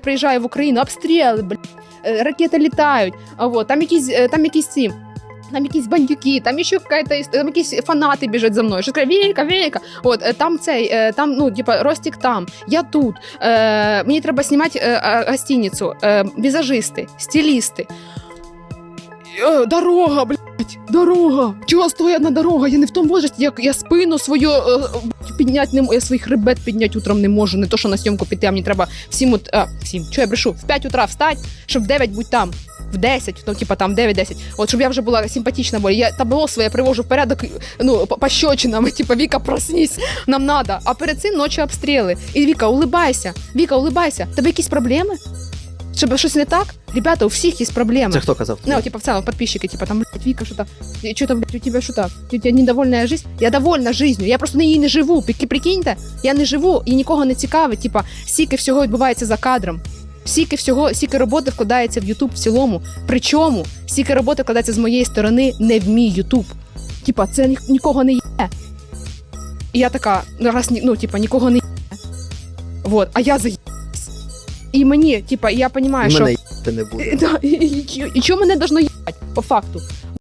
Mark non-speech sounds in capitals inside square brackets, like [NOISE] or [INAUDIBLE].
приїжджає в Україну, обстріли, блядь, е, ракети літають, а вот, там якісь, е, там якісь ці. Там якісь бандюки, там ще якась там якісь фанати біжать за мною. Що каже, Вілька, Вілька. От е, там цей, е, там, ну, типа, Ростік там, я тут. Е, мені треба знімати е, гостиницю, е, візажисти, стилісти. Е, дорога, блядь, дорога. Чого стоїть одна дорога? Я не в тому возрасті, як я спину свою е, підняти не я свій хребет підняти утром не можу. Не то, що на зйомку піти, а мені треба в 7 ут... а, в 7, що я брешу, в 5 утра встати, щоб в 9 бути там. В 10, ну, типа там 9-10. От щоб я вже була симпатична, бо я табло своє привожу в порядок, ну, по- пощечинами, [LAUGHS] типа Віка, проснись, нам надо. А перед цим ночі обстріли. І Віка, улибайся. Віка, улибайся. Тебе якісь проблеми? Щоб щось не так? Ребята, у всіх є проблеми. Це хто казав? Ну, типа, в целом, подписчики, типа, там, блядь, Вика, что-то, что-то, блядь, у тебя что-то, у тебя недовольная жизнь. Я довольна жизнью, я просто на її не живу. Прикиньте, я не живу і нікого не цікавить. Типа, стільки всього відбувається за кадром. Стільки всього, стільки роботи вкладається в Ютуб в цілому. Причому стільки роботи вкладається з моєї сторони не в мій Ютуб. Типа, це ні- нікого не є. І я така, ну, раз ну, типа, нікого не є. Вот, а я заїбсь. І мені, типа, я розумію, що. мене не буде. [LAUGHS] Да, і, і, і, і чого мене должно їбать, по факту?